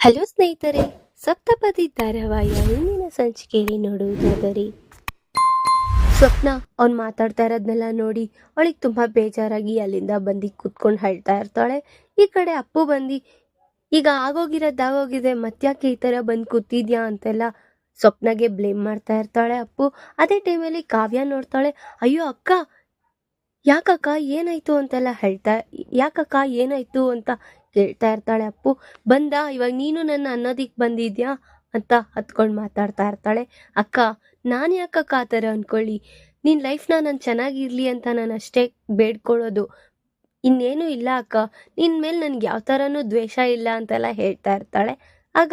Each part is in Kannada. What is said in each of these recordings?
ಹಲೋ ಸ್ನೇಹಿತರೆ, ಸಪ್ತಪದಿ ಧಾರಾವಾಹಿಯ ಹಿಂದಿನ ಸಂಚಿಕೆಯಲ್ಲಿ ನೋಡುವುದಾದರೆ. ಸ್ವಪ್ನ, ಅವ್ನು ಮಾತಾಡ್ತಾ ಇರೋದನ್ನೆಲ್ಲ ನೋಡಿ ಅವಳಿಗೆ ತುಂಬ ಬೇಜಾರಾಗಿ ಅಲ್ಲಿಂದ ಬಂದು ಕುತ್ಕೊಂಡು ಹೇಳ್ತಾ ಇರ್ತಾಳೆ. ಈ ಕಡೆ ಅಪ್ಪು ಬಂದು, ಈಗ ಆಗೋಗಿರೋದು ಆಗೋಗಿದೆ ಮತ್ತ್ಯಾಕೆ ಈ ಥರ ಬಂದು ಕೂತಿದ್ಯಾ? ಅಂತೆಲ್ಲ ಸ್ವಪ್ನಗೆ ಬ್ಲೇಮ್ ಮಾಡ್ತಾ ಇರ್ತಾಳೆ ಅಪ್ಪು. ಅದೇ ಟೈಮಲ್ಲಿ ಕಾವ್ಯ ನೋಡ್ತಾಳೆ, ಅಯ್ಯೋ ಅಕ್ಕ ಯಾಕಕ್ಕ ಏನಾಯ್ತು ಅಂತೆಲ್ಲ ಹೇಳ್ತಾ, ಯಾಕಕ್ಕ ಏನಾಯ್ತು ಅಂತ ಕೇಳ್ತಾ ಇರ್ತಾಳೆ ಅಪ್ಪು. ಬಂದ, ಇವಾಗ ನೀನು ನನ್ನ ಅನ್ನೋದಿಕ್ ಬಂದಿದ್ಯಾ ಅಂತ ಹತ್ಕೊಂಡು ಮಾತಾಡ್ತಾ ಇರ್ತಾಳೆ. ಅಕ್ಕ, ನಾನು ಯಾಕಕ್ಕ ಆ ಥರ ಅನ್ಕೊಳ್ಳಿ? ನಿನ್ನ ಲೈಫ್ನ ನಾನು ಚೆನ್ನಾಗಿರಲಿ ಅಂತ ನಾನು ಅಷ್ಟೇ ಬೇಡ್ಕೊಳ್ಳೋದು. ಇನ್ನೇನು ಇಲ್ಲ ಅಕ್ಕ. ನಿನ್ನ ಮೇಲೆ ನನಗೆ ಯಾವ ಥರನೂ ದ್ವೇಷ ಇಲ್ಲ ಅಂತೆಲ್ಲ ಹೇಳ್ತಾ ಇರ್ತಾಳೆ. ಆಗ,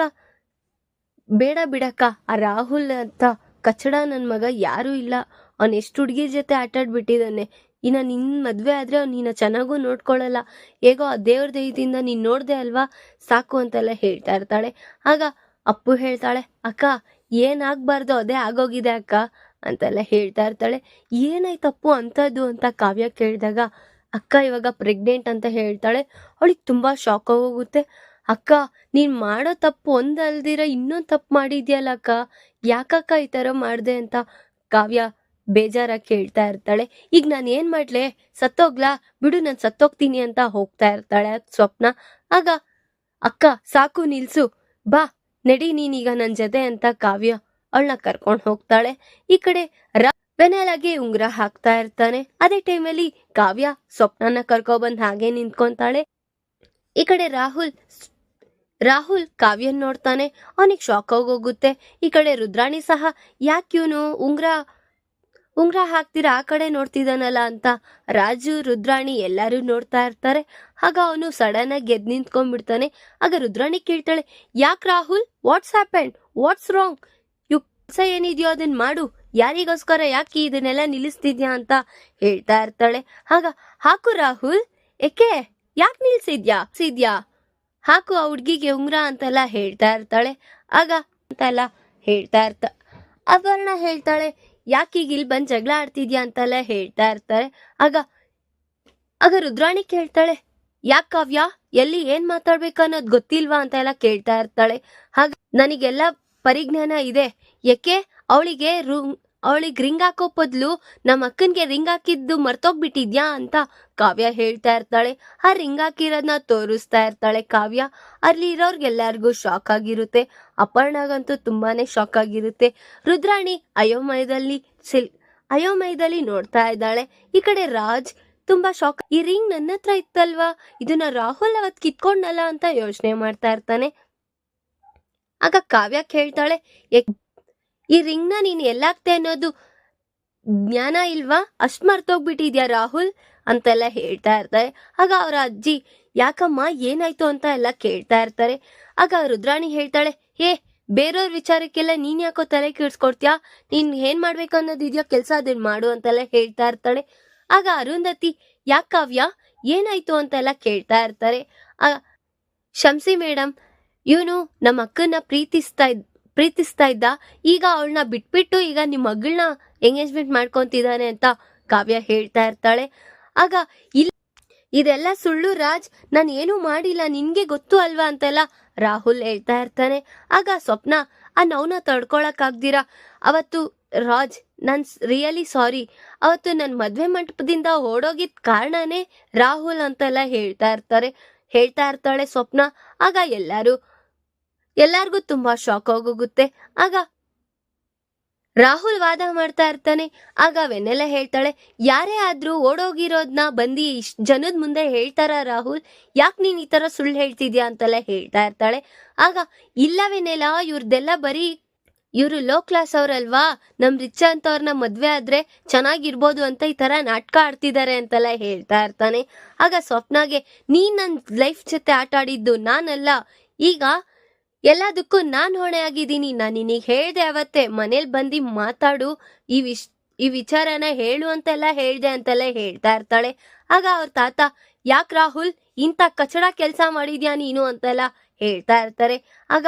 ಬೇಡ ಬಿಡಕ್ಕ, ಆ ರಾಹುಲ್ ಅಂತ ಕಚಡ ನನ್ನ ಮಗ ಯಾರೂ ಇಲ್ಲ. ಅವ್ನು ಎಷ್ಟು ಹುಡುಗಿ ಜೊತೆ ಆಟಾಡ್ಬಿಟ್ಟಿದ್ದಾನೆ. ಇನ್ನು ನಿನ್ನ ಮದುವೆ ಆದರೆ ನಿನ್ನ ಚೆನ್ನಾಗೂ ನೋಡ್ಕೊಳ್ಳಲ್ಲ ಹೇಗೋ ಆ ದೇವ್ರ ದಯದಿಂದ ನೀನು ನೋಡಿದೆ ಅಲ್ವಾ? ಸಾಕು ಅಂತೆಲ್ಲ ಹೇಳ್ತಾ ಇರ್ತಾಳೆ. ಆಗ ಅಪ್ಪು ಹೇಳ್ತಾಳೆ, ಅಕ್ಕ ಏನಾಗಬಾರ್ದು ಅದೇ ಆಗೋಗಿದೆ ಅಕ್ಕ, ಅಂತೆಲ್ಲ ಹೇಳ್ತಾ ಇರ್ತಾಳೆ. ಏನಾಯ್ತಪ್ಪು ಅಂಥದ್ದು ಅಂತ ಕಾವ್ಯ ಕೇಳಿದಾಗ, ಅಕ್ಕ ಇವಾಗ ಪ್ರೆಗ್ನೆಂಟ್ ಅಂತ ಹೇಳ್ತಾಳೆ. ಅವಳಿಗೆ ತುಂಬ ಶಾಕ್ ಆಗೋಗುತ್ತೆ. ಅಕ್ಕ, ನೀನು ಮಾಡೋ ತಪ್ಪು ಒಂದಲ್ದಿರ ಇನ್ನೊಂದು ತಪ್ಪು ಮಾಡಿದ್ಯಲ್ಲ ಅಕ್ಕ? ಯಾಕಕ್ಕ ಈ ಥರ ಮಾಡಿದೆ? ಅಂತ ಕಾವ್ಯ ಬೇಜಾರಾಗಿ ಕೇಳ್ತಾ ಇರ್ತಾಳೆ. ಈಗ ನಾನು ಏನು ಮಾಡ್ಲೆ? ಸತ್ತೋಗ್ಲಾ? ಬಿಡು, ನಾನು ಸತ್ತೋಗ್ತೀನಿ ಅಂತ ಹೋಗ್ತಾ ಇರ್ತಾಳೆ ಸ್ವಪ್ನ. ಆಗ, ಅಕ್ಕ, ಸಾಕು, ನಿಲ್ಸು. ಬಾ, ನಡಿ, ನೀನೀಗ ನನ್ನ ಜೊತೆ ಅಂತ ಕಾವ್ಯ ಅವಳನ್ನ ಕರ್ಕೊಂಡು ಹೋಗ್ತಾಳೆ. ಈ ಕಡೆ ರಾ ಬೆನಲಾಗೆ ಉಂಗುರ ಹಾಕ್ತಾ ಇರ್ತಾನೆ. ಅದೇ ಟೈಮಲ್ಲಿ ಕಾವ್ಯ ಸ್ವಪ್ನನ ಕರ್ಕೊಬಂದ್ ಹಾಗೆ ನಿಂತ್ಕೊಂತಾಳೆ. ಈ ಕಡೆ ರಾಹುಲ್ ರಾಹುಲ್ ಕಾವ್ಯನ್ ನೋಡ್ತಾನೆ. ಅವನಿಗೆ ಶಾಕ್ ಆಗೋಗುತ್ತೆ ಈ ಕಡೆ ರುದ್ರಾಣಿ ಸಹ ಯಾಕೆ ಇವನು ಉಂಗ್ರ ಉಂಗ್ರ ಹಾಕ್ತೀರಾ? ಆ ಕಡೆ ನೋಡ್ತಿದ್ದಾನಲ್ಲ ಅಂತ. ರಾಜು, ರುದ್ರಾಣಿ ಎಲ್ಲರೂ ನೋಡ್ತಾ ಇರ್ತಾರೆ. ಆಗ ಅವನು ಸಡನ್ ಆಗಿ ಗೆದ್ದು ನಿಂತ್ಕೊಂಡ್ಬಿಡ್ತಾನೆ. ಆಗ ರುದ್ರಾಣಿ ಕೇಳ್ತಾಳೆ, ಯಾಕೆ Rahul? What's happened what's wrong you, ಕೆಲಸ ಏನಿದೆಯೋ ಅದನ್ನ ಮಾಡು. ಯಾರಿಗೋಸ್ಕರ ಯಾಕೆ ಇದನ್ನೆಲ್ಲ ನಿಲ್ಲಿಸ್ತಿದ್ಯಾ ಅಂತ ಹೇಳ್ತಾ ಇರ್ತಾಳೆ. ಆಗ, ಹಾಕು ರಾಹುಲ್. ಏಕೆ? ಯಾಕೆ ನಿಲ್ಸಿದ್ಯಾ? ಸಿದ್ಯಾ ಹಾಕು ಆ ಹುಡ್ಗಿಗೆ ಉಂಗ್ರ ಅಂತೆಲ್ಲ ಹೇಳ್ತಾ ಇರ್ತಾಳೆ. ಆಗ ಅಂತೆಲ್ಲ ಹೇಳ್ತಾ ಇರ್ತ ಅಪರ್ಣ ಹೇಳ್ತಾಳೆ ಯಾಕೀಗ ಇಲ್ಲಿ ಬಂದು ಜಗಳ ಆಡ್ತಿದ್ಯಾ ಅಂತೆಲ್ಲ ಹೇಳ್ತಾ ಇರ್ತಾರೆ. ಆಗ ಆಗ ರುದ್ರಾಣಿ ಕೇಳ್ತಾಳೆ, ಯಾಕೆ ಕಾವ್ಯ, ಎಲ್ಲಿ ಏನ್ ಮಾತಾಡ್ಬೇಕು ಅನ್ನೋದು ಗೊತ್ತಿಲ್ವಾ ಅಂತ ಎಲ್ಲ ಕೇಳ್ತಾ ಇರ್ತಾಳೆ. ಹಾಗ ನನಗೆಲ್ಲ ಪರಿಜ್ಞಾನ ಇದೆ. ಯಾಕೆ ಅವಳಿಗೆ ರು ಅವಳಿಗೆ ರಿಂಗ್ ಹಾಕೋ ಬದಲು ನಮ್ಮ ಅಕ್ಕನಿಗೆ ರಿಂಗ್ ಹಾಕಿದ್ದು ಮರ್ತೋಗ್ಬಿಟ್ಟಿದ್ಯಾ ಅಂತ ಕಾವ್ಯ ಹೇಳ್ತಾ ಇರ್ತಾಳೆ. ಆ ರಿಂಗ್ ಹಾಕಿರೋದನ್ನ ತೋರಿಸ್ತಾ ಇರ್ತಾಳೆ ಕಾವ್ಯ. ಅಲ್ಲಿ ಇರೋರ್ಗೆಲ್ಲರಿಗೂ ಶಾಕ್ ಆಗಿರುತ್ತೆ. ಅಪರ್ಣಗಂತೂ ತುಂಬಾನೇ ಶಾಕ್ ಆಗಿರುತ್ತೆ. ರುದ್ರಾಣಿ ಅಯೋಮಯದಲ್ಲಿ ಸಿಲ್, ಅಯೋಮಯದಲ್ಲಿ ನೋಡ್ತಾ ಇದ್ದಾಳೆ. ಈ ಕಡೆ ರಾಜ್ ತುಂಬಾ ಶಾಕ್ ಈ ರಿಂಗ್ ನನ್ನ ಹತ್ರ ಇತ್ತಲ್ವಾ? ಇದನ್ನ ರಾಹುಲ್ ಅವತ್ ಕಿತ್ಕೊಂಡಲ್ಲ ಅಂತ ಯೋಚನೆ ಮಾಡ್ತಾ ಇರ್ತಾನೆ. ಆಗ ಕಾವ್ಯ ಕೇಳ್ತಾಳೆ, "ಏಕ್- ಈ ರಿಂಗ್ನ ನೀನು ಎಲ್ಲಾಗ್ತೆ ಅನ್ನೋದು ಜ್ಞಾನ ಇಲ್ವಾ? ಅಷ್ಟು ಮರ್ತೋಗ್ಬಿಟ್ಟಿದ್ಯಾ ರಾಹುಲ್? ಅಂತೆಲ್ಲ ಹೇಳ್ತಾ ಇರ್ತಾರೆ. ಆಗ ಅವರ ಅಜ್ಜಿ, ಯಾಕಮ್ಮ, ಏನಾಯ್ತು ಅಂತ ಎಲ್ಲ ಕೇಳ್ತಾ ಇರ್ತಾರೆ. ಆಗ ರುದ್ರಾಣಿ ಹೇಳ್ತಾಳೆ ಏ ಬೇರೆಯವ್ರ ವಿಚಾರಕ್ಕೆಲ್ಲ ನೀನ್ ಯಾಕೋ ತಲೆ ಕೆಡ್ಸ್ಕೊಡ್ತೀಯಾ? ನೀನ್ ಏನ್ ಮಾಡ್ಬೇಕು ಅನ್ನೋದಿದ್ಯೋ ಕೆಲ್ಸ ಅದನ್ನ ಮಾಡು ಅಂತೆಲ್ಲ ಹೇಳ್ತಾ ಇರ್ತಾಳೆ. ಆಗ ಅರುಂಧತಿ, ಯಾಕೆ ಕಾವ್ಯ, ಏನಾಯ್ತು ಅಂತೆಲ್ಲ ಕೇಳ್ತಾ ಇರ್ತಾರೆ. ಆ, ಶಂಸಿ ಮೇಡಮ್ ಇವನು ನಮ್ಮ ಅಕ್ಕನ್ನ ಪ್ರೀತಿಸ್ತಾ ಪ್ರೀತಿಸ್ತಾ ಇದ್ದ. ಈಗ ಅವಳನ್ನ ಬಿಟ್ಬಿಟ್ಟು ಈಗ ನಿಮ್ಮ ಮಗಳನ್ನ ಎಂಗೇಜ್ಮೆಂಟ್ ಮಾಡ್ಕೊತಿದ್ದಾನೆ ಅಂತ ಕಾವ್ಯ ಹೇಳ್ತಾ ಇರ್ತಾಳೆ. ಆಗ ಇಲ್ಲಿ ಇದೆಲ್ಲ ಸುಳ್ಳು ರಾಜ್, ನಾನು ಏನೂ ಮಾಡಿಲ್ಲ, ನಿನ್ಗೆ ಗೊತ್ತು ಅಲ್ವಾ ಅಂತೆಲ್ಲ ರಾಹುಲ್ ಹೇಳ್ತಾ ಇರ್ತಾನೆ. ಆಗ ಸ್ವಪ್ನ, ಆ ನೌನ ತಡ್ಕೊಳಕ್ಕಾಗ್ದಿರ ಅವತ್ತು ರಾಜ್, ನನ್ ರಿಯಲಿ ಸಾರಿ ಅವತ್ತು ನನ್ನ ಮದ್ವೆ ಮಂಟಪದಿಂದ ಓಡೋಗಿದ್ ಕಾರಣನೇ ರಾಹುಲ್ ಅಂತೆಲ್ಲ ಹೇಳ್ತಾ ಇರ್ತಾರೆ. ಹೇಳ್ತಾ ಇರ್ತಾಳೆ ಸ್ವಪ್ನ. ಆಗ ಎಲ್ಲರೂ ಎಲ್ಲಾರ್ಗೂ ತುಂಬಾ ಶಾಕ್ ಆಗೋಗುತ್ತೆ. ಆಗ ರಾಹುಲ್ ವಾದ ಮಾಡ್ತಾ ಇರ್ತಾನೆ. ಆಗ ವೆನ್ನೆಲ್ಲ ಹೇಳ್ತಾಳೆ, ಯಾರೇ ಆದ್ರೂ ಓಡೋಗಿರೋದ್ನ ಬಂದಿ ಜನದ ಮುಂದೆ ಹೇಳ್ತಾರ ರಾಹುಲ್? ಯಾಕೆ ನೀನ್ ಈ ತರ ಸುಳ್ಳು ಹೇಳ್ತಿದ್ಯಾ ಅಂತೆಲ್ಲ ಹೇಳ್ತಾ ಇರ್ತಾಳೆ. ಆಗ ಇಲ್ಲವೆನ್ನೆಲ್ಲ ಇವ್ರದ್ದೆಲ್ಲ ಬರೀ ಇವರು ಲೋ ಕ್ಲಾಸ್ ಅವ್ರಲ್ವಾ? ನಮ್ ರಿಚ್ ಅಂತವ್ರನ್ನ ಮದ್ವೆ ಆದ್ರೆ ಚೆನ್ನಾಗಿರ್ಬೋದು ಅಂತ ಈ ತರ ನಾಟಕ ಆಡ್ತಿದ್ದಾರೆ ಅಂತೆಲ್ಲ ಹೇಳ್ತಾ ಇರ್ತಾನೆ. ಆಗ ಸ್ವಪ್ನಾಗೆ, ನೀನ್ ನನ್ ಲೈಫ್ ಜೊತೆ ಆಟ ಆಡಿದ್ದು ನಾನಲ್ಲ. ಈಗ ಎಲ್ಲದಕ್ಕೂ ನಾನ್ ಹೊಣೆ ಆಗಿದ್ದೀನಿ ನಾನು ನಿನಗೆ ಹೇಳ್ದೆ ಅವತ್ತೆ, ಮನೇಲಿ ಬಂದು ಮಾತಾಡು, ಈ ವಿಶ್ ಈ ವಿಚಾರನ ಹೇಳು ಅಂತೆಲ್ಲ ಹೇಳ್ದೆ ಅಂತೆಲ್ಲ ಹೇಳ್ತಾ ಇರ್ತಾಳೆ. ಆಗ ಅವ್ರ ತಾತ, ಯಾಕ್ ರಾಹುಲ್, ಇಂಥ ಕಚಡ ಕೆಲಸ ಮಾಡಿದ್ಯಾ ನೀನು ಅಂತೆಲ್ಲ ಹೇಳ್ತಾ ಇರ್ತಾರೆ. ಆಗ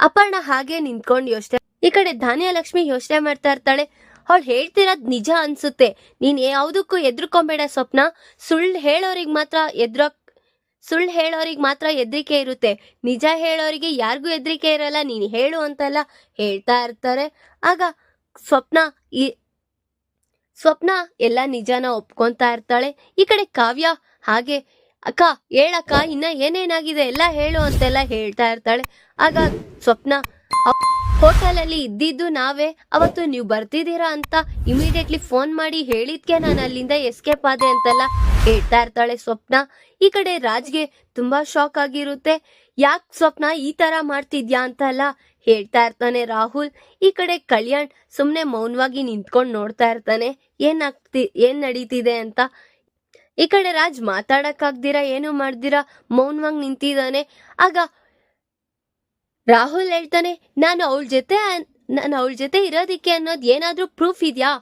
ಅಪರ್ಣ ಹಾಗೆ ನಿಂತ್ಕೊಂಡು ಯೋಚನೆ, ಈ ಕಡೆ ಧಾನ್ಯಲಕ್ಷ್ಮಿ ಯೋಚನೆ ಮಾಡ್ತಾ ಇರ್ತಾಳೆ. ಅವಳು ಹೇಳ್ತಿರೋದ್ ನಿಜ ಅನ್ಸುತ್ತೆ. ನೀನ್ ಯಾವುದಕ್ಕೂ ಎದ್ರುಕೊಂಬೇಡ ಸ್ವಪ್ನ. ಸುಳ್ಳು ಹೇಳೋರಿಗೆ ಮಾತ್ರ ಎದ್ರೋ ಸುಳ್ಳು ಹೇಳೋರಿಗೆ ಮಾತ್ರ ಹೆದರಿಕೆ ಇರುತ್ತೆ. ನಿಜ ಹೇಳೋರಿಗೆ ಯಾರಿಗೂ ಹೆದರಿಕೆ ಇರಲ್ಲ, ನೀನು ಹೇಳು ಅಂತೆಲ್ಲ ಹೇಳ್ತಾ ಇರ್ತಾರೆ. ಆಗ ಸ್ವಪ್ನ ಈ ಸ್ವಪ್ನ ಎಲ್ಲ ನಿಜಾನ ಒಪ್ಕೊಂತಾ ಇರ್ತಾಳೆ. ಈ ಕಡೆ ಕಾವ್ಯ ಹಾಗೆ, ಅಕ್ಕ, ಹೇಳಕ್ಕ, ಇನ್ನ ಏನೇನಾಗಿದೆ, ಎಲ್ಲ ಹೇಳು ಅಂತೆಲ್ಲ ಹೇಳ್ತಾ ಇರ್ತಾಳೆ. ಆಗ ಸ್ವಪ್ನ ಹೋಟೆಲಲ್ಲಿ ಇದ್ದಿದ್ದು ನಾವೇ, ಅವತ್ತು ನೀವು ಬರ್ತಿದ್ದೀರಾ ಅಂತ ಇಮಿಡಿಯೇಟ್ಲಿ ಫೋನ್ ಮಾಡಿ ಹೇಳಿದ್ಕೆ ನಾನು ಅಲ್ಲಿಂದ ಎಸ್ಕೇಪ್ ಆದೆ ಅಂತೆಲ್ಲ ಹೇಳ್ತಾ ಇರ್ತಾಳೆ ಸ್ವಪ್ನ. ಈ ಕಡೆ ರಾಜ್ಗೆ ತುಂಬಾ ಶಾಕ್ ಆಗಿರುತ್ತೆ. ಯಾಕೆ ಸ್ವಪ್ನ ಈ ತರ ಮಾಡ್ತಿದ್ಯಾ ಅಂತೆಲ್ಲ ಹೇಳ್ತಾ ಇರ್ತಾನೆ ರಾಹುಲ್. ಈ ಕಡೆ ಕಲ್ಯಾಣ್ ಸುಮ್ನೆ ಮೌನವಾಗಿ ನಿಂತ್ಕೊಂಡು ನೋಡ್ತಾ ಇರ್ತಾನೆ. ಏನಾಗ್ತಿ, ಏನ್ ನಡೀತಿದೆ ಅಂತ. ಈ ಕಡೆ ರಾಜ್ ಮಾತಾಡಕ್ಕಾಗ್ದಿರಾ, ಏನು ಮಾಡ್ದಿರಾ, ಮೌನವಾಗಿ ನಿಂತಿದ್ದಾನೆ ಆಗ ರಾಹುಲ್ ಹೇಳ್ತಾನೆ, ನಾನು ಅವಳ ಜೊತೆ ನಾನು ಅವಳ ಜೊತೆ ಇರೋದಿಕ್ಕೆ ಅನ್ನೋದು ಏನಾದ್ರೂ ಪ್ರೂಫ್ ಇದೆಯಾ?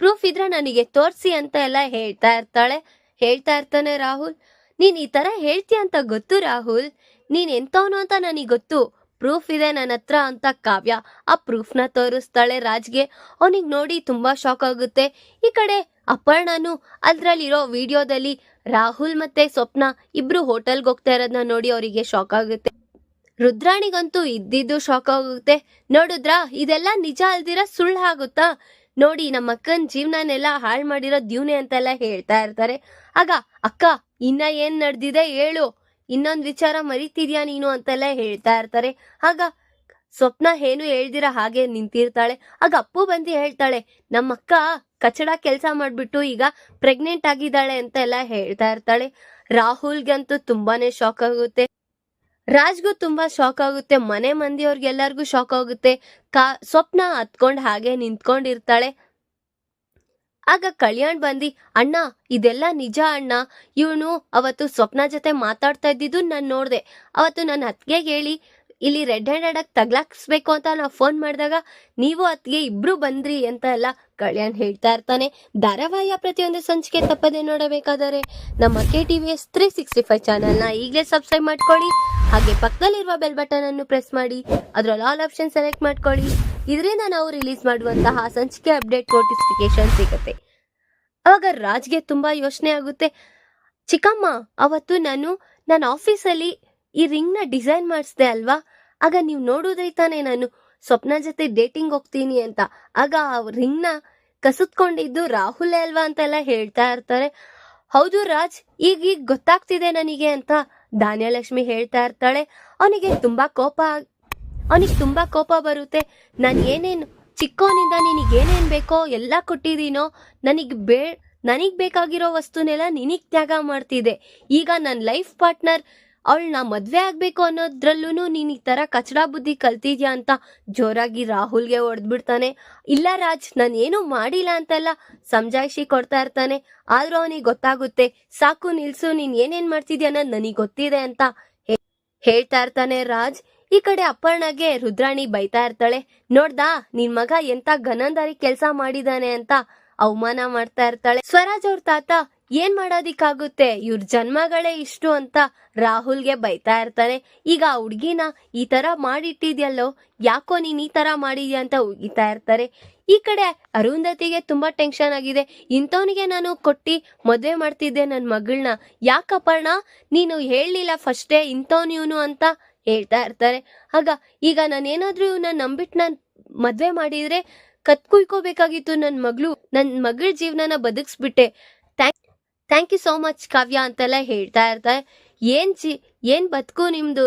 ಪ್ರೂಫ್ ಇದ್ರೆ ನನಗೆ ತೋರಿಸಿ ಅಂತ ಎಲ್ಲ ಹೇಳ್ತಾ ಇರ್ತಾಳೆ. ಹೇಳ್ತಾ ಇರ್ತಾನೆ ರಾಹುಲ್. ನೀನ್ ಈ ತರ ಹೇಳ್ತೀಯ ಅಂತ ಗೊತ್ತು ರಾಹುಲ್. ನೀನ್ ಎಂತವನು ಅಂತ ನನಗೆ ಗೊತ್ತು. ಪ್ರೂಫ್ ಇದೆ ನನ್ನ ಹತ್ರ ಅಂತ ಕಾವ್ಯ ಆ ಪ್ರೂಫ್ನ ತೋರಿಸ್ತಾಳೆ ರಾಜ್ಗೆ. ಅವನಿಗೆ ನೋಡಿ ತುಂಬಾ ಶಾಕ್ ಆಗುತ್ತೆ. ಈ ಕಡೆ ಅಪರ್ಣನು ಅದರಲ್ಲಿರೋ ವಿಡಿಯೋದಲ್ಲಿ ರಾಹುಲ್ ಮತ್ತೆ ಸ್ವಪ್ನ ಇಬ್ರು ಹೋಟೆಲ್ಗೆ ಹೋಗ್ತಾ ಇರೋದನ್ನ ನೋಡಿ ಅವರಿಗೆ ಶಾಕ್ ಆಗುತ್ತೆ. ರುದ್ರಾಣಿಗಂತೂ ಇದ್ದಿದ್ದು ಶಾಕ್ ಆಗುತ್ತೆ. ನೋಡಿದ್ರಾ, ಇದೆಲ್ಲ ನಿಜ ಅಲ್ದಿರ ಸುಳ್ಳು ಆಗುತ್ತಾ? ನೋಡಿ, ನಮ್ಮ ಅಕ್ಕನ ಜೀವನನೆಲ್ಲ ಹಾಳು ಮಾಡಿರೋ ದ್ಯೂನೆ ಅಂತೆಲ್ಲ ಹೇಳ್ತಾ ಇರ್ತಾರೆ. ಆಗ, ಅಕ್ಕ, ಇನ್ನ ಏನ್ ನಡೆದಿದೆ ಹೇಳು. ಇನ್ನೊಂದ್ ವಿಚಾರ ಮರಿತಿದ್ಯಾ ನೀನು? ಅಂತೆಲ್ಲ ಹೇಳ್ತಾ ಇರ್ತಾರೆ. ಆಗ, ಸ್ವಪ್ನ ಏನು ಹೇಳ್ದಿರ ಹಾಗೆ ನಿಂತಿರ್ತಾಳೆ. ಆಗ, ಅಪ್ಪು ಬಂದು ಹೇಳ್ತಾಳೆ, ನಮ್ಮ ಅಕ್ಕ ಕಚಡ ಕೆಲಸ ಮಾಡ್ಬಿಟ್ಟು ಈಗ ಪ್ರೆಗ್ನೆಂಟ್ ಆಗಿದ್ದಾಳೆ ಅಂತ ಎಲ್ಲ ಹೇಳ್ತಾ ಇರ್ತಾಳೆ. ರಾಹುಲ್ಗಂತೂ ತುಂಬಾನೇ ಶಾಕ್ ಆಗುತ್ತೆ. ರಾಜ್ಗೂ ತುಂಬಾ ಶಾಕ್ ಆಗುತ್ತೆ. ಮನೆ ಮಂದಿಯವ್ರಿಗೆಲ್ಲರಿಗೂ ಶಾಕ್ ಆಗುತ್ತೆ. ಕಾ, ಸ್ವಪ್ನ ಹತ್ಕೊಂಡು ಹಾಗೆ ನಿಂತ್ಕೊಂಡಿರ್ತಾಳೆ. ಆಗ ಕಲ್ಯಾಣ್ ಬಂದಿ, ಅಣ್ಣ, ಇದೆಲ್ಲ ನಿಜ ಅಣ್ಣ. ಇವನು ಅವತ್ತು ಸ್ವಪ್ನ ಜೊತೆ ಮಾತಾಡ್ತಾ ಇದ್ದಿದ್ದು ನಾನು ನೋಡಿದೆ. ಅವತ್ತು ನನ್ನ ಅತ್ತಿಗೆಗೆ ಹೇಳಿ ಇಲ್ಲಿ ರೆಡ್ ಹ್ಯಾಂಡ್ ಆಗಿ ತಗ್ಲಾಕ್ಸ್ಬೇಕು ಅಂತ ನಾವು ಫೋನ್ ಮಾಡಿದಾಗ ನೀವು ಅತ್ತಿಗೆ ಇಬ್ರು ಬಂದ್ರಿ ಅಂತ ಎಲ್ಲ ಕಲ್ಯಾಣ್ ಹೇಳ್ತಾ ಇರ್ತಾನೆ. ಧಾರಾವಾಹಿಯ ಪ್ರತಿಯೊಂದು ಸಂಚಿಕೆ ತಪ್ಪದೆ ನೋಡಬೇಕಾದರೆ ನಮ್ಮ K T V S three sixty five ಚಾನಲ್ನ ಈಗಲೇ ಸಬ್ಸ್ಕ್ರೈಬ್ ಮಾಡ್ಕೊಳ್ಳಿ. ಹಾಗೆ ಪಕ್ಕದಲ್ಲಿರುವ ಬೆಲ್ ಬಟನ್ ಅನ್ನು ಪ್ರೆಸ್ ಮಾಡಿ. ಅದರಲ್ಲಿ ಆಲ್ ಆಪ್ಷನ್ ಸೆಲೆಕ್ಟ್ ಮಾಡ್ಕೊಳ್ಳಿ. ಇದರಿಂದ ನಾವು ರಿಲೀಸ್ ಮಾಡುವಂತಹ ಸಂಚಿಕೆ ಅಪ್ಡೇಟ್ ನೋಟಿಫಿಕೇಶನ್ ಸಿಗುತ್ತೆ. ಅವಾಗ ರಾಜ್ಗೆ ತುಂಬಾ ಯೋಚನೆ ಆಗುತ್ತೆ. ಚಿಕ್ಕಮ್ಮ, ಅವತ್ತು ನಾನು ನನ್ನ ಆಫೀಸಲ್ಲಿ ಈ ರಿಂಗ್ ಡಿಸೈನ್ ಮಾಡಿಸ್ದೆ ಅಲ್ವಾ? ಆಗ ನೀವು ನೋಡೋದೈ ತಾನೇ ನಾನು ಸ್ವಪ್ನ ಜೊತೆ ಡೇಟಿಂಗ್ ಹೋಗ್ತೀನಿ ಅಂತ. ಆಗ ಆ ರಿಂಗ್ನ ಕಸಿದ್ಕೊಂಡಿದ್ದು ರಾಹುಲ್ ಅಲ್ವಾ ಅಂತೆಲ್ಲ ಹೇಳ್ತಾ ಇರ್ತಾರೆ. ಹೌದು ರಾಜ್, ಈಗ ಈಗ ಗೊತ್ತಾಗ್ತಿದೆ ನನಗೆ ಅಂತ ಧಾನ್ಯಲಕ್ಷ್ಮಿ ಹೇಳ್ತಾ ಇರ್ತಾಳೆ. ಅವನಿಗೆ ತುಂಬಾ ಕೋಪ ಅವನಿಗೆ ತುಂಬಾ ಕೋಪ ಬರುತ್ತೆ. ನಾನು ಏನೇನು ಚಿಕ್ಕವನಿಂದ ನಿನಗೆ ಏನೇನ್ ಬೇಕೋ ಎಲ್ಲ ಕೊಟ್ಟಿದ್ದೀನೋ ನನಗೆ ಬೇ, ನನಗೆ ಬೇಕಾಗಿರೋ ವಸ್ತುನೆಲ್ಲ ನಿನಗೆ ತ್ಯಾಗ ಮಾಡ್ತಿದೆ. ಈಗ ನನ್ನ ಲೈಫ್ ಪಾರ್ಟ್ನರ್ ಅವಳನ್ನ ಮದುವೆ ಆಗಬೇಕು ಅನ್ನೋದ್ರಲ್ಲೂ ನೀನು ಈ ತರ ಕಚಡಾ ಬುದ್ಧಿ ಕಲ್ತಿದ್ಯಾ ಅಂತ ಜೋರಾಗಿ ರಾಹುಲ್ಗೆ ಹೊಡೆದ್ಬಿಡ್ತಾನೆ. ಇಲ್ಲ ರಾಜ್, ನಾನು ಏನು ಮಾಡಿಲ್ಲ ಅಂತೆಲ್ಲ ಸಮಜಾಯಿಷಿ ಕೊಡ್ತಾ ಇರ್ತಾನೆ. ಆದ್ರೂ ಅವನಿಗೆ ಗೊತ್ತಾಗುತ್ತೆ, ಸಾಕು ನಿಲ್ಸು, ನೀನು ಏನೇನು ಮಾಡ್ತಿದ್ಯಾ ಅನ್ನೋದು ನನಗೆ ಗೊತ್ತಿದೆ ಅಂತ ಹೇಳ್ತಾ ಇರ್ತಾನೆ ರಾಜ್. ಈ ಕಡೆ ಅಪ್ಪಣ್ಣಗೆ ರುದ್ರಾಣಿ ಬೈತಾ ಇರ್ತಾಳೆ. ನೋಡ್ದಾ, ನಿನ್ ಮಗ ಎಂತ ಗನಂದಾರಿ ಕೆಲಸ ಮಾಡಿದಾನೆ ಅಂತ ಅವಮಾನ ಮಾಡ್ತಾ ಇರ್ತಾಳೆ. ಸ್ವರಾಜ್ ಅವ್ರ ತಾತ ಏನ್ ಮಾಡೋದಿಕ್ಕಾಗುತ್ತೆ? ಇವ್ರ ಜನ್ಮಗಳೇ ಇಷ್ಟು ಅಂತ ರಾಹುಲ್ಗೆ ಬೈತಾ ಇರ್ತಾನೆ. ಈಗ ಆ ಹುಡ್ಗಿನ ಈ ತರ ಮಾಡಿಟ್ಟಿದ್ಯಲ್ಲೋ? ಯಾಕೋ ನೀನ್ ಈ ತರ ಮಾಡಿದ್ಯಾ ಅಂತ ಉಗಿತಾ ಇರ್ತಾರೆ. ಈ ಕಡೆ ಅರುಂಧತಿಗೆ ತುಂಬಾ ಟೆನ್ಷನ್ ಆಗಿದೆ. ಇಂಥವನಿಗೆ ನಾನು ಕೊಟ್ಟಿ ಮದುವೆ ಮಾಡ್ತಿದ್ದೆ ನನ್ನ ಮಗಳನ್ನ ಯಾಕಪ್ಪಣ್ಣ ನೀನು ಹೇಳಲಿಲ್ಲ ಫಸ್ಟೇ ಇಂಥವ್ನು ಇವನು ಅಂತ ಹೇಳ್ತಾ ಇರ್ತಾರೆ. ಆಗ ಈಗ ನಾನೇನಾದ್ರೂ ಇವನ್ನ ನಂಬಿಟ್ಟು ನಾನು ಮದುವೆ ಮಾಡಿದ್ರೆ ಕತ್ ಕುಯ್ಕೋಬೇಕಾಗಿತ್ತು ನನ್ನ ಮಗಳು. ನನ್ನ ಮಗಳ ಜೀವನನ ಬದುಕಿಸ್ಬಿಟ್ಟೆ. Thank thank you so much Kavya ಅಂತೆಲ್ಲ ಹೇಳ್ತಾ ಇರ್ತಾರೆ ಏನ್ ಜಿ, ಏನ್ ಬದುಕು ನಿಮ್ದು?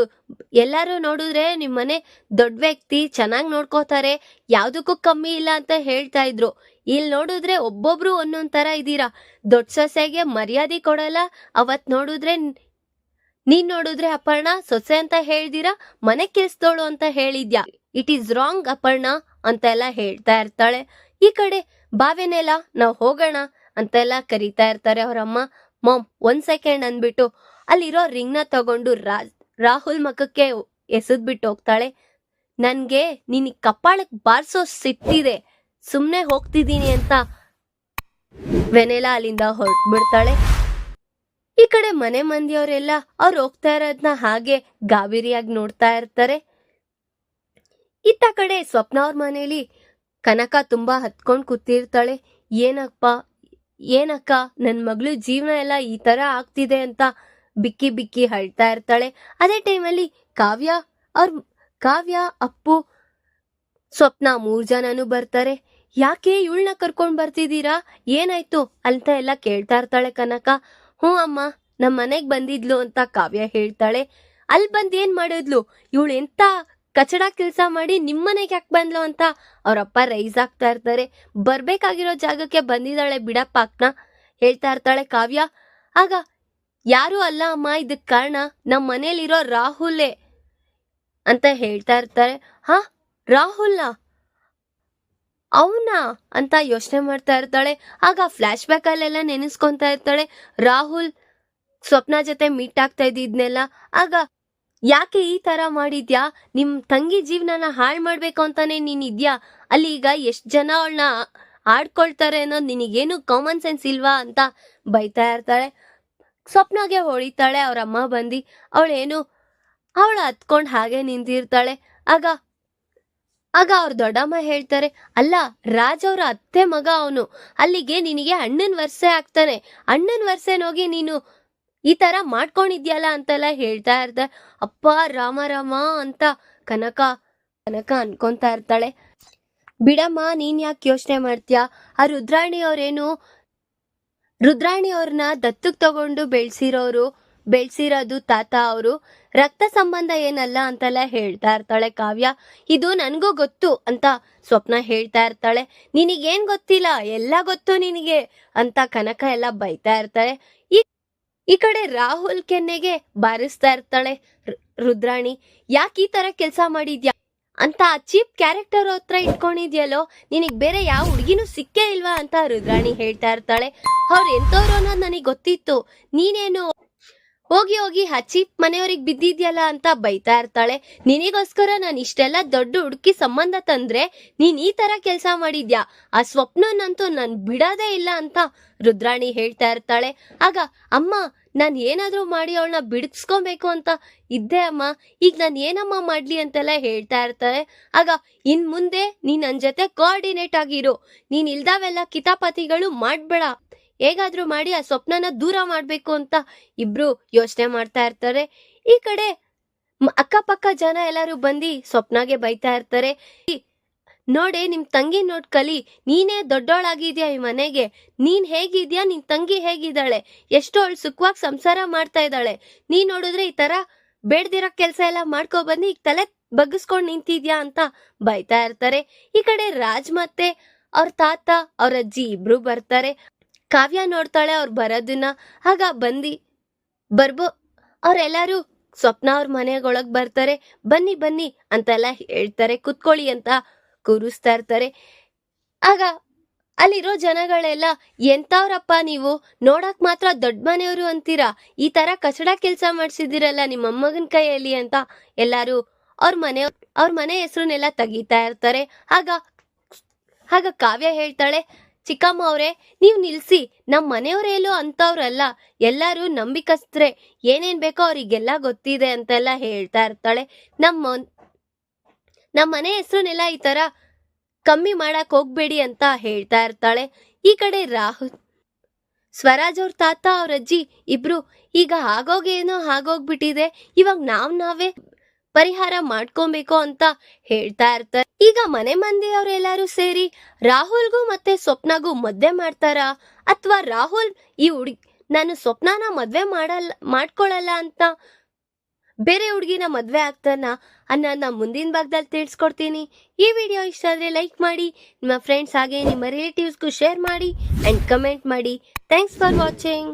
ಎಲ್ಲರೂ ನೋಡಿದ್ರೆ ನಿಮ್ಮ ಮನೆ ದೊಡ್ಡ ವ್ಯಕ್ತಿ, ಚೆನ್ನಾಗಿ ನೋಡ್ಕೋತಾರೆ, ಯಾವುದಕ್ಕೂ ಕಮ್ಮಿ ಇಲ್ಲ ಅಂತ ಹೇಳ್ತಾ ಇದ್ರು. ಇಲ್ಲಿ ನೋಡಿದ್ರೆ ಒಬ್ಬೊಬ್ರು ಒಂದೊಂದ್ ತರ ಇದ್ದೀರಾ? ದೊಡ್ಡ ಸೊಸೆಗೆ ಮರ್ಯಾದೆ ಕೊಡಲ್ಲ, ಅವತ್ ನೋಡಿದ್ರೆ ನೀನ್ ನೋಡಿದ್ರೆ ಅಪರ್ಣ ಸೊಸೆ ಅಂತ ಹೇಳ್ದಿರಾ? ಮನೆ ಕೆಲ್ಸದೋಳು ಅಂತ ಹೇಳಿದ್ಯಾ? It is wrong Aparna. ಅಂತೆಲ್ಲ ಹೇಳ್ತಾ ಇರ್ತಾಳೆ. ಈ ಕಡೆ ಬಾವೆನೆಲ್ಲ ನಾವು ಹೋಗೋಣ ಅಂತೆಲ್ಲ ಕರೀತಾ ಇರ್ತಾರೆ ಅವರಮ್ಮ. ಮಾಮ್, ಒಂದ್ ಸೆಕೆಂಡ್ ಅಂದ್ಬಿಟ್ಟು ಅಲ್ಲಿರೋ ರಿಂಗ್ನ ತಗೊಂಡು ರಾಹುಲ್ ಮಖಕ್ಕೆ ಎಸೆದ್ಬಿಟ್ಟು ಹೋಗ್ತಾಳೆ. ನನ್ಗೆ ನಿನ್ ಕಪ್ಪಾಳಕ್ ಬಾರ್ಸೋ ಸಿಟ್ಟಿದೆ. ಸುಮ್ಮನೆ ಹೋಗ್ತಿದ್ದೀನಿ ಅಂತ ವೆನೆಲಾ ಅಲ್ಲಿಂದ ಹೊರಟ್ಬಿಡ್ತಾಳೆ. ಈ ಕಡೆ ಮನೆ ಮಂದಿಯವರೆಲ್ಲ ಅವ್ರು ಹೋಗ್ತಾ ಇರೋದನ್ನ ಹಾಗೆ ಗಾಬರಿಯಾಗಿ ನೋಡ್ತಾ ಇರ್ತಾರೆ. ಇತ್ತ ಕಡೆ ಸ್ವಪ್ನ ಅವ್ರ ಮನೇಲಿ ಕನಕ ತುಂಬಾ ಹತ್ಕೊಂಡು ಕೂತಿರ್ತಾಳೆ. ಏನಪ್ಪ, ಏನಕ್ಕ, ನನ್ ಮಗಳು ಜೀವನ ಎಲ್ಲ ಈ ತರ ಆಗ್ತಿದೆ ಅಂತ ಬಿಕ್ಕಿ ಬಿಕ್ಕಿ ಹಳ್ತಾ ಇರ್ತಾಳೆ. ಅದೇ ಟೈಮಲ್ಲಿ ಕಾವ್ಯ, ಅವ್ರ ಕಾವ್ಯ, ಅಪ್ಪು, ಸ್ವಪ್ನ ಮೂರ್ ಜನನು ಬರ್ತಾರೆ. ಯಾಕೆ ಇವಳನ್ನ ಕರ್ಕೊಂಡ್ ಬರ್ತಿದ್ದೀರಾ? ಏನಾಯ್ತು ಅಂತ ಎಲ್ಲ ಕೇಳ್ತಾ ಇರ್ತಾಳೆ ಕನಕ. ಹ್ಞೂ ಅಮ್ಮ ನಮ್ಮ ಮನೆಗೆ ಬಂದಿದ್ಲು ಅಂತ ಕಾವ್ಯ ಹೇಳ್ತಾಳೆ. ಅಲ್ಲಿ ಬಂದು ಏನ್ ಮಾಡಿದ್ಲು? ಇವಳು ಎಂತ ಕಚಡ ಕೆಲಸ ಮಾಡಿ ನಿಮ್ಮನೆಗೆ ಯಾಕೆ ಬಂದ್ಲು ಅಂತ ಅವರಪ್ಪ ರೈಸ್ ಆಗ್ತಾ ಇರ್ತಾರೆ. ಬರ್ಬೇಕಾಗಿರೋ ಜಾಗಕ್ಕೆ ಬಂದಿದ್ದಾಳೆ ಬಿಡಪ್ಪ ಅಕ್ನ ಹೇಳ್ತಾ ಇರ್ತಾಳೆ ಕಾವ್ಯ. ಆಗ ಯಾರು ಅಲ್ಲ ಅಮ್ಮ ಇದಕ್ಕೆ ಕಾರಣ ನಮ್ಮ ಮನೇಲಿರೋ ರಾಹುಲೇ ಅಂತ ಹೇಳ್ತಾ ಇರ್ತಾರೆ. ಹಾ ರಾಹುಲ್ನ ಅವನಾ ಅಂತ ಯೋಚನೆ ಮಾಡ್ತಾ ಇರ್ತಾಳೆ. ಆಗ ಫ್ಲಾಶ್ ಬ್ಯಾಕ್ ಅಲ್ಲೆಲ್ಲ ನೆನೆಸ್ಕೊಂತಾ ಇರ್ತಾಳೆ. ರಾಹುಲ್ ಸ್ವಪ್ನ ಜೊತೆ ಮೀಟ್ ಆಗ್ತಾ ಇದ್ದಿದ್ನೆಲ್ಲ. ಆಗ ಯಾಕೆ ಈ ತರ ಮಾಡಿದ್ಯಾ? ನಿಮ್ ತಂಗಿ ಜೀವನನ ಹಾಳು ಮಾಡ್ಬೇಕು ಅಂತಾನೆ ನೀನ್ ಇದ್ಯಾ? ಅಲ್ಲಿ ಈಗ ಎಷ್ಟ್ ಜನ ಅವಳನ್ನ ಆಡ್ಕೊಳ್ತಾರೆ ಅನ್ನೋದು ನಿನಗೇನು ಕಾಮನ್ ಸೆನ್ಸ್ ಇಲ್ವಾ ಅಂತ ಬೈತಾ ಇರ್ತಾಳೆ. ಸ್ವಪ್ನಗೆ ಹೊಡಿತಾಳೆ ಅವ್ರ ಅಮ್ಮ ಬಂದು. ಅವಳೇನು, ಅವಳು ಹತ್ಕೊಂಡು ಹಾಗೆ ನಿಂತಿರ್ತಾಳೆ. ಆಗ ಆಗ ಅವ್ರ ದೊಡ್ಡಮ್ಮ ಹೇಳ್ತಾರೆ, ಅಲ್ಲ, ರಾಜ್ ಅವ್ರ ಅತ್ತೆ ಮಗ ಅವನು. ಅಲ್ಲಿಗೆ ನಿನಗೆ ಅಣ್ಣನ ವರ್ಷೆ ಆಗ್ತಾನೆ. ಅಣ್ಣನ ವರ್ಷೆನೋಗಿ ನೀನು ಈ ತರ ಮಾಡ್ಕೊಂಡಿದ್ಯಲ್ಲ ಅಂತೆಲ್ಲ ಹೇಳ್ತಾ ಇರ್ತಾಳೆ ಅಪ್ಪ, ರಾಮ ರಾಮ ಅಂತ ಕನಕ ಕನಕ ಅನ್ಕೊಂತಾ ಇರ್ತಾಳೆ. ಬಿಡಮ್ಮ, ನೀನ್ ಯಾಕೆ ಯೋಚನೆ ಮಾಡ್ತೀಯ? ಆ ರುದ್ರಾಣಿ ಅವ್ರೇನು, ರುದ್ರಾಣಿ ಅವ್ರನ್ನ ದತ್ತಕ್ ತಗೊಂಡು ಬೆಳ್ಸಿರೋರು, ಬೆಳ್ಸಿರೋದು ತಾತ ಅವರು. ರಕ್ತ ಸಂಬಂಧ ಏನಲ್ಲ ಅಂತೆಲ್ಲ ಹೇಳ್ತಾ ಇರ್ತಾಳೆ ಕಾವ್ಯ. ಇದು ನನಗೂ ಗೊತ್ತು ಅಂತ ಸ್ವಪ್ನ ಹೇಳ್ತಾ ಇರ್ತಾಳೆ. ನಿನಗೇನ್ ಗೊತ್ತಿಲ್ಲ? ಎಲ್ಲ ಗೊತ್ತು ನಿನಗೆ ಅಂತ ಕನಕ ಎಲ್ಲ ಬೈತಾ ಇರ್ತಾಳೆ. ಈ ಈ ಕಡೆ ರಾಹುಲ್ ಕೆನ್ನೆಗೆ ಬಾರಿಸ್ತಾ ಇರ್ತಾಳೆ ರುದ್ರಾಣಿ. ಯಾಕೆ ಈ ತರ ಕೆಲಸ ಮಾಡಿದ್ಯಾ? ಅಂತ ಚೀಪ್ ಕ್ಯಾರೆಕ್ಟರ್ ಹತ್ರ ಇಟ್ಕೊಂಡಿದ್ಯಲ್ಲೋ, ನಿನಗೆ ಬೇರೆ ಯಾವ ಹುಡುಗಿನೂ ಸಿಕ್ಕೇ ಇಲ್ವಾ ಅಂತ ರುದ್ರಾಣಿ ಹೇಳ್ತಾ ಇರ್ತಾಳೆ. ಅವ್ರು ಎಂತವ್ರು ಅನ್ನೋದು ನನಗೆ ಗೊತ್ತಿತ್ತು. ನೀನೇನು ಹೋಗಿ ಹೋಗಿ ಹಚ್ಚಿ ಮನೆಯವ್ರಿಗೆ ಬಿದ್ದಿದ್ಯಲ್ಲ ಅಂತ ಬೈತಾ ಇರ್ತಾಳೆ. ನಿನಗೋಸ್ಕರ ನಾನು ಇಷ್ಟೆಲ್ಲ ದೊಡ್ಡ ಹುಡುಕಿ ಸಂಬಂಧ ತಂದ್ರೆ ನೀನ್ ಈ ತರ ಕೆಲಸ ಮಾಡಿದ್ಯಾ? ಆ ಸ್ವಪ್ನನಂತೂ ನಾನು ಬಿಡೋದೇ ಇಲ್ಲ ಅಂತ ರುದ್ರಾಣಿ ಹೇಳ್ತಾ ಇರ್ತಾಳೆ. ಆಗ ಅಮ್ಮ, ನಾನು ಏನಾದರೂ ಮಾಡಿ ಅವಳನ್ನ ಬಿಡಿಸ್ಕೊಬೇಕು ಅಂತ ಇದ್ದೆ ಅಮ್ಮ. ಈಗ ನಾನು ಏನಮ್ಮ ಮಾಡ್ಲಿ ಅಂತೆಲ್ಲ ಹೇಳ್ತಾ ಇರ್ತಾರೆ ಆಗ ಇನ್ ಮುಂದೆ ನೀನು ನನ್ನ ಜೊತೆ ಕೋಆರ್ಡಿನೇಟ್ ಆಗಿರು. ನೀನ್ ಇಲ್ದಾವೆಲ್ಲ ಕಿತಾಪತಿಗಳು ಮಾಡ್ಬೇಡ. ಹೇಗಾದ್ರೂ ಮಾಡಿ ಆ ಸ್ವಪ್ನನ ದೂರ ಮಾಡಬೇಕು ಅಂತ ಇಬ್ರು ಯೋಚನೆ ಮಾಡ್ತಾ ಇರ್ತಾರೆ. ಈ ಕಡೆ ಅಕ್ಕಪಕ್ಕ ಜನ ಎಲ್ಲರೂ ಬಂದು ಸ್ವಪ್ನಾಗೆ ಬೈತಾ ಇರ್ತಾರೆ. ನೋಡಿ, ನಿಮ್ ತಂಗಿ ನೋಡ್ ಕಲಿ, ನೀನೇ ದೊಡ್ಡೋಳಾಗಿದ್ಯಾ ಈ ಮನೆಗೆ? ನೀನ್ ಹೇಗಿದ್ಯಾ? ನಿನ್ ತಂಗಿ ಹೇಗಿದ್ದಾಳೆ? ಎಷ್ಟೋ ಅವಳು ಸುಖವಾಗಿ ಸಂಸಾರ ಮಾಡ್ತಾ ಇದ್ದಾಳೆ. ನೀನ್ ನೋಡಿದ್ರೆ ಈ ತರ ಬೇಡ್ದಿರೋ ಕೆಲಸ ಎಲ್ಲ ಮಾಡ್ಕೊ ಬಂದು ಈಗ ತಲೆ ಬಗ್ಗಿಸ್ಕೊಂಡು ನಿಂತಿದ್ಯಾ ಅಂತ ಬೈತಾ ಇರ್ತಾರೆ. ಈ ಕಡೆ ರಾಜ್ ಮತ್ತೆ ಅವ್ರ ತಾತ, ಅವ್ರ ಅಜ್ಜಿ ಇಬ್ರು ಬರ್ತಾರೆ. ಕಾವ್ಯ ನೋಡ್ತಾಳೆ, ಅವ್ರು ಬರೋದನ್ನ. ಆಗ ಬಂದಿ, ಬರ್ಬೋ, ಅವರೆಲ್ಲರೂ ಸ್ವಪ್ನ ಅವ್ರ ಮನೆಗೊಳಗೆ ಬರ್ತಾರೆ. ಬನ್ನಿ ಬನ್ನಿ ಅಂತೆಲ್ಲ ಹೇಳ್ತಾರೆ, ಕುತ್ಕೊಳ್ಳಿ ಅಂತ ಕೂರಿಸ್ತಾ ಇರ್ತಾರೆ. ಆಗ ಅಲ್ಲಿರೋ ಜನಗಳೆಲ್ಲ, ಎಂಥವ್ರಪ್ಪ ನೀವು? ನೋಡಕ್ ಮಾತ್ರ ದೊಡ್ಡ ಮನೆಯವರು ಅಂತೀರಾ? ಈ ತರ ಕಚಡ ಕೆಲಸ ಮಾಡ್ಸಿದಿರಲ್ಲ ನಿಮ್ಮ ಅಮ್ಮಗನ ಕೈಯಲ್ಲಿ ಅಂತ ಎಲ್ಲಾರು ಅವ್ರ ಮನೆ ಅವ್ರ ಮನೆ ಹೆಸರನ್ನೆಲ್ಲ ತೆಗೀತಾ ಇರ್ತಾರೆ. ಆಗ ಆಗ ಕಾವ್ಯ ಹೇಳ್ತಾಳೆ ಚಿಕ್ಕಮ್ಮ ಅವರೇ, ನೀವು ನಿಲ್ಸಿ ನಮ್ಮ ಮನೆಯವರೇಲೋ ಅಂತವ್ರಲ್ಲ, ಎಲ್ಲರೂ ನಂಬಿಕಸ್ತ್ರೆ, ಏನೇನ್ ಬೇಕೋ ಅವರಿಗೆಲ್ಲ ಗೊತ್ತಿದೆ ಅಂತೆಲ್ಲ ಹೇಳ್ತಾ ಇರ್ತಾಳೆ. ನಮ್ಮ ನಮ್ಮ ಮನೆ ಹೆಸರನ್ನೆಲ್ಲ ಈ ತರ ಕಮ್ಮಿ ಮಾಡಕ್ ಹೋಗ್ಬೇಡಿ ಅಂತ ಹೇಳ್ತಾ ಇರ್ತಾಳೆ. ಈ ಕಡೆ ರಾಹುಲ್ ಸ್ವರಾಜ್ ಅವ್ರ ತಾತ ಅವ್ರ ಅಜ್ಜಿ ಇಬ್ರು, ಈಗ ಆಗೋಗೇನೋ ಆಗೋಗ್ಬಿಟ್ಟಿದೆ, ಇವಾಗ ನಾವ್ ನಾವೇ ಪರಿಹಾರ ಮಾಡ್ಕೊಬೇಕು ಅಂತ ಹೇಳ್ತಾ ಇರ್ತಾರೆ. ಈಗ ಮನೆ ಮಂದಿ ಅವರೆಲ್ಲರೂ ಸೇರಿ ರಾಹುಲ್ಗೂ ಮತ್ತೆ ಸ್ವಪ್ನಗೂ ಮದ್ವೆ ಮಾಡ್ತಾರಾ? ಅಥವಾ ರಾಹುಲ್, ಈ ಹುಡುಗಿ ನಾನು ಸ್ವಪ್ನನ ಮದ್ವೆ ಮಾಡಲ್ಲ, ಮಾಡ್ಕೊಳಲ್ಲ ಅಂತ ಬೇರೆ ಹುಡುಗಿನ ಮದ್ವೆ ಆಗ್ತಾನ ಅನ್ನೋದನ್ನ ಮುಂದಿನ ಭಾಗದಲ್ಲಿ ತಿಳಿಸ್ಕೊಡ್ತೀನಿ. ಈ ವಿಡಿಯೋ ಇಷ್ಟ ಆದರೆ ಲೈಕ್ ಮಾಡಿ, ನಿಮ್ಮ ಫ್ರೆಂಡ್ಸ್ ಹಾಗೆ ನಿಮ್ಮ ರಿಲೇಟಿವ್ಸ್ಗೂ ಶೇರ್ ಮಾಡಿ ಆ್ಯಂಡ್ ಕಮೆಂಟ್ ಮಾಡಿ. Thanks for watching